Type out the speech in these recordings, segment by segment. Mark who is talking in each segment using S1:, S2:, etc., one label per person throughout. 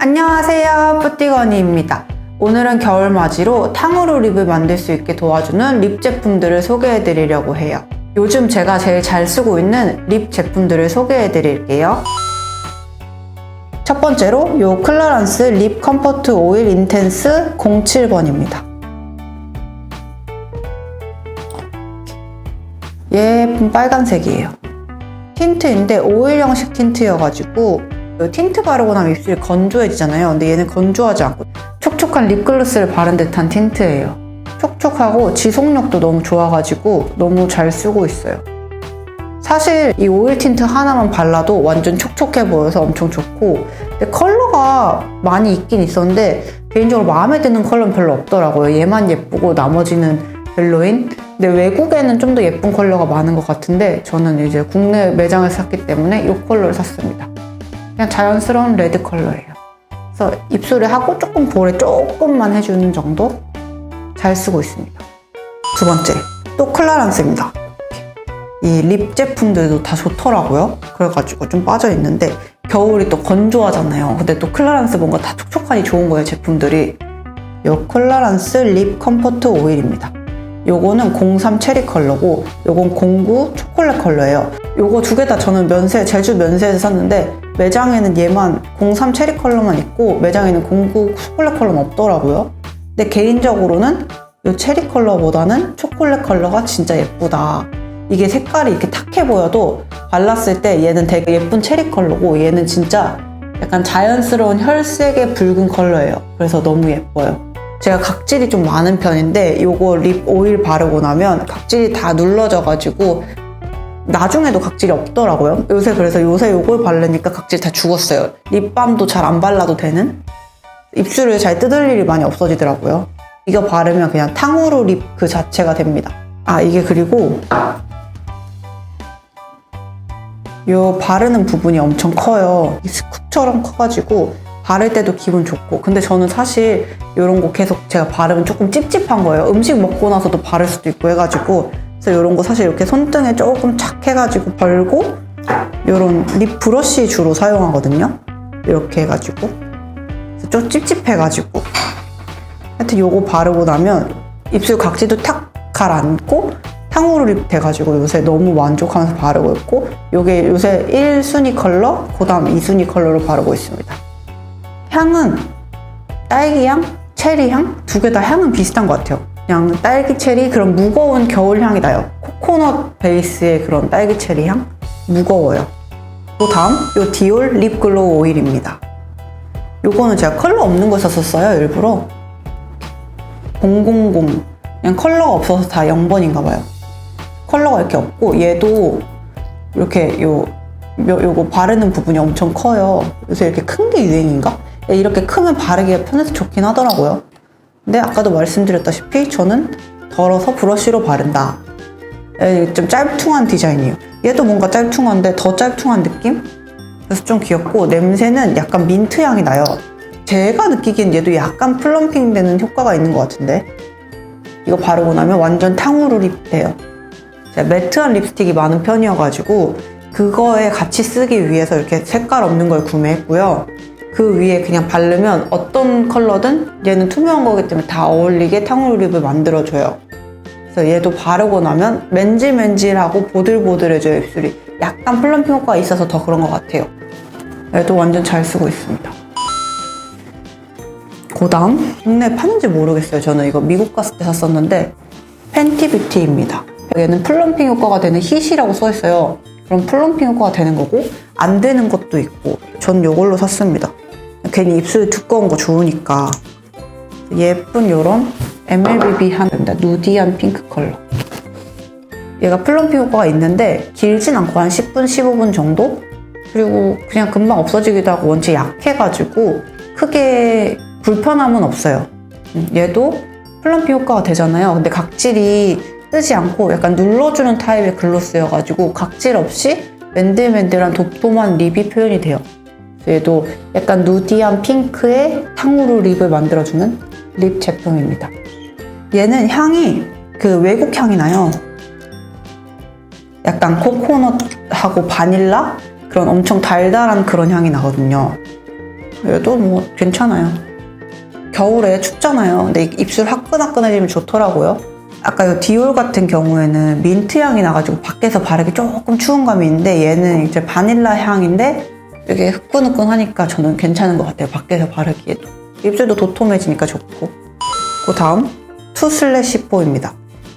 S1: 안녕하세요. 뿌띠거니입니다. 오늘은 겨울맞이로 탕후루 립을 만들 수 있게 도와주는 립 제품들을 소개해 드리려고 해요. 요즘 제가 제일 잘 쓰고 있는 립 제품들을 소개해 드릴게요. 첫 번째로 요 클라란스 립 컴포트 오일 인텐스 07번입니다. 예쁜 빨간색이에요. 틴트인데 오일 형식 틴트여가지고 그 틴트 바르고 나면 입술이 건조해지잖아요. 근데 얘는 건조하지 않고 촉촉한 립글로스를 바른 듯한 틴트예요. 촉촉하고 지속력도 너무 좋아가지고 너무 잘 쓰고 있어요. 사실 이 오일 틴트 하나만 발라도 완전 촉촉해 보여서 엄청 좋고 근데 컬러가 많이 있긴 있었는데 개인적으로 마음에 드는 컬러는 별로 없더라고요. 얘만 예쁘고 나머지는 별로인 근데 외국에는 좀 더 예쁜 컬러가 많은 것 같은데 저는 이제 국내 매장을 샀기 때문에 이 컬러를 샀습니다. 그냥 자연스러운 레드 컬러예요. 그래서 입술에 하고 조금 볼에 조금만 해주는 정도 잘 쓰고 있습니다. 두 번째, 또 클라란스입니다. 이 립 제품들도 다 좋더라고요. 그래가지고 좀 빠져있는데 겨울이 또 건조하잖아요. 근데 또 클라란스 뭔가 다 촉촉하니 좋은 거예요, 제품들이. 이 클라란스 립 컴포트 오일입니다. 요거는 03 체리 컬러고 요건 09 초콜릿 컬러예요. 요거 두 개 다 저는 면세, 제주 면세에서 샀는데 매장에는 얘만 03 체리 컬러만 있고 매장에는 09 초콜릿 컬러는 없더라고요. 근데 개인적으로는 이 체리 컬러보다는 초콜릿 컬러가 진짜 예쁘다. 이게 색깔이 이렇게 탁해 보여도 발랐을 때 얘는 되게 예쁜 체리 컬러고 얘는 진짜 약간 자연스러운 혈색의 붉은 컬러예요. 그래서 너무 예뻐요. 제가 각질이 좀 많은 편인데 이거 립 오일 바르고 나면 각질이 다 눌러져가지고 나중에도 각질이 없더라고요. 요새 그래서 요새 요걸 바르니까 각질 다 죽었어요. 립밤도 잘 안 발라도 되는? 입술을 잘 뜯을 일이 많이 없어지더라고요. 이거 바르면 그냥 탕후루 립 그 자체가 됩니다. 아, 이게 그리고 요 바르는 부분이 엄청 커요. 이 스쿱처럼 커가지고 바를 때도 기분 좋고 근데 저는 사실 이런 거 계속 제가 바르면 조금 찝찝한 거예요. 음식 먹고 나서도 바를 수도 있고 해가지고 그래서 이런 거 사실 이렇게 손등에 조금 착 해가지고 벌고 이런 립 브러쉬 주로 사용하거든요. 이렇게 해가지고 좀 찝찝해가지고 하여튼 요거 바르고 나면 입술 각질도 탁 가라앉고 탕후루 립 돼가지고 요새 너무 만족하면서 바르고 있고 요게 요새 1순위 컬러 그 다음 2순위 컬러로 바르고 있습니다. 향은 딸기향, 체리향 두 개 다 향은 비슷한 것 같아요. 그냥 딸기 체리 그런 무거운 겨울 향이 나요. 코코넛 베이스의 그런 딸기 체리 향 무거워요. 또 다음 요 디올 립글로우 오일입니다. 요거는 제가 컬러 없는 거 썼었어요 일부러 000 그냥 컬러가 없어서 다 0번인가 봐요. 컬러가 이렇게 없고 얘도 이렇게 요 요, 요거 바르는 부분이 엄청 커요. 요새 이렇게 큰 게 유행인가? 이렇게 크면 바르기가 편해서 좋긴 하더라고요. 근데 아까도 말씀드렸다시피 저는 덜어서 브러쉬로 바른다. 에, 좀 짤퉁한 디자인이에요. 얘도 뭔가 짤퉁한데 더 짤퉁한 느낌? 그래서 좀 귀엽고 냄새는 약간 민트 향이 나요. 제가 느끼기엔 얘도 약간 플럼핑 되는 효과가 있는 것 같은데 이거 바르고 나면 완전 탕후루 립 돼요. 매트한 립스틱이 많은 편이어가지고 그거에 같이 쓰기 위해서 이렇게 색깔 없는 걸 구매했고요. 그 위에 그냥 바르면 어떤 컬러든 얘는 투명한 거기 때문에 다 어울리게 탕후루 립을 만들어줘요. 그래서 얘도 바르고 나면 맨질맨질하고 보들보들해져요, 입술이. 약간 플럼핑 효과가 있어서 더 그런 것 같아요. 얘도 완전 잘 쓰고 있습니다. 그 다음, 국내에 파는지 모르겠어요. 저는 이거 미국 갔을 때 샀었는데, 팬티 뷰티입니다. 얘는 플럼핑 효과가 되는 힛이라고 써있어요. 그럼 플럼핑 효과가 되는 거고, 안 되는 것도 있고, 전 이걸로 샀습니다. 괜히 입술이 두꺼운 거 좋으니까. 예쁜 요런 MLBB 한 누디한 핑크 컬러. 얘가 플럼핑 효과가 있는데 길진 않고 한 10분, 15분 정도? 그리고 그냥 금방 없어지기도 하고 원체 약해가지고 크게 불편함은 없어요. 음, 얘도 플럼핑 효과가 되잖아요. 근데 각질이 뜨지 않고 약간 눌러주는 타입의 글로스여가지고 각질 없이 맨들맨들한 도톰한 립이 표현이 돼요. 얘도 약간 누디한 핑크의 탕후루 립을 만들어주는 립 제품입니다. 얘는 향이 그 외국 향이 나요. 약간 코코넛하고 바닐라 그런 엄청 달달한 그런 향이 나거든요. 얘도 뭐 괜찮아요. 겨울에 춥잖아요. 근데 입술 화끈화끈해지면 좋더라고요. 아까 이 디올 같은 경우에는 민트 향이 나가지고 밖에서 바르기 조금 추운 감이 있는데 얘는 이제 바닐라 향인데 되게 후끈후끈하니까 저는 괜찮은 것 같아요. 밖에서 바르기에도. 입술도 도톰해지니까 좋고. 그 다음 투 슬래시 4입니다.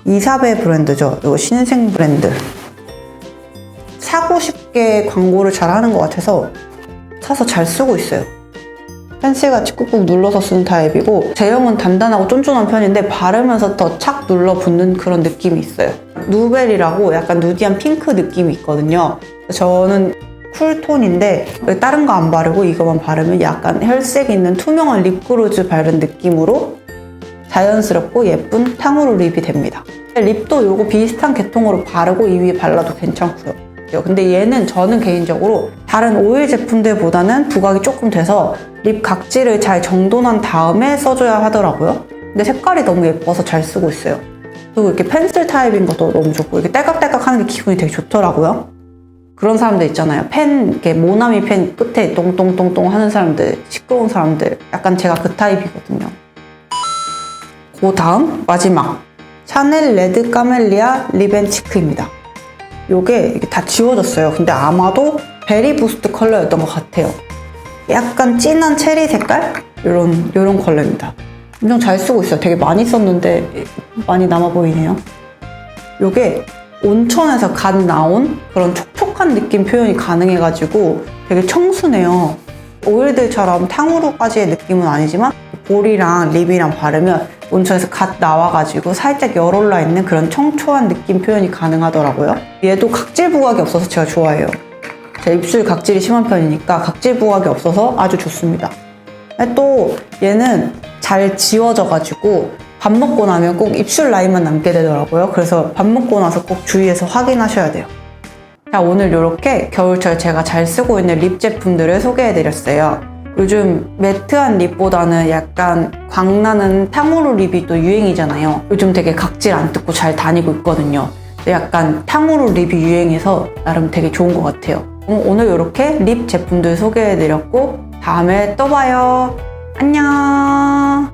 S1: 이사베 브랜드죠. 이거 신생 브랜드. 사고 싶게 광고를 잘 하는 것 같아서 사서 잘 쓰고 있어요. 펜슬같이 꾹꾹 눌러서 쓰는 타입이고 제형은 단단하고 쫀쫀한 편인데 바르면서 더 착 눌러 붙는 그런 느낌이 있어요. 누벨이라고 약간 누디한 핑크 느낌이 있거든요. 저는 쿨톤인데 다른 거 안 바르고 이거만 바르면 약간 혈색 있는 투명한 립그로즈 바른 느낌으로 자연스럽고 예쁜 탕후루 립이 됩니다. 립도 요거 비슷한 계통으로 바르고 이 위에 발라도 괜찮고요. 근데 얘는 저는 개인적으로 다른 오일 제품들보다는 부각이 조금 돼서 립 각질을 잘 정돈한 다음에 써줘야 하더라고요. 근데 색깔이 너무 예뻐서 잘 쓰고 있어요. 그리고 이렇게 펜슬 타입인 것도 너무 좋고 이렇게 딸깍딸깍 하는 게 기분이 되게 좋더라고요. 그런 사람들 있잖아요. 펜, 이렇게 모나미 펜 끝에 똥똥똥똥 하는 사람들, 시끄러운 사람들. 약간 제가 그 타입이거든요. 그 다음, 마지막. 샤넬 레드 까멜리아 립앤치크입니다. 요게 다 지워졌어요. 근데 아마도 베리 부스트 컬러였던 것 같아요. 약간 진한 체리 색깔? 요런, 요런 컬러입니다. 엄청 잘 쓰고 있어요. 되게 많이 썼는데 많이 남아 보이네요. 요게 온천에서 갓 나온 그런 촉촉 한 느낌 표현이 가능해가지고 되게 청순해요. 오일들처럼 탕후루까지의 느낌은 아니지만 볼이랑 립이랑 바르면 온천에서 갓 나와가지고 살짝 열올라 있는 그런 청초한 느낌 표현이 가능하더라고요. 얘도 각질 부각이 없어서 제가 좋아해요. 제 입술 각질이 심한 편이니까 각질 부각이 없어서 아주 좋습니다. 또 얘는 잘 지워져가지고 밥 먹고 나면 꼭 입술 라인만 남게 되더라고요. 그래서 밥 먹고 나서 꼭 주의해서 확인하셔야 돼요. 자, 오늘 이렇게 겨울철 제가 잘 쓰고 있는 립 제품들을 소개해드렸어요. 요즘 매트한 립보다는 약간 광나는 탕후루 립이 또 유행이잖아요. 요즘 되게 각질 안 뜯고 잘 다니고 있거든요. 약간 탕후루 립이 유행해서 나름 되게 좋은 것 같아요. 오늘 이렇게 립 제품들 소개해드렸고 다음에 또 봐요. 안녕.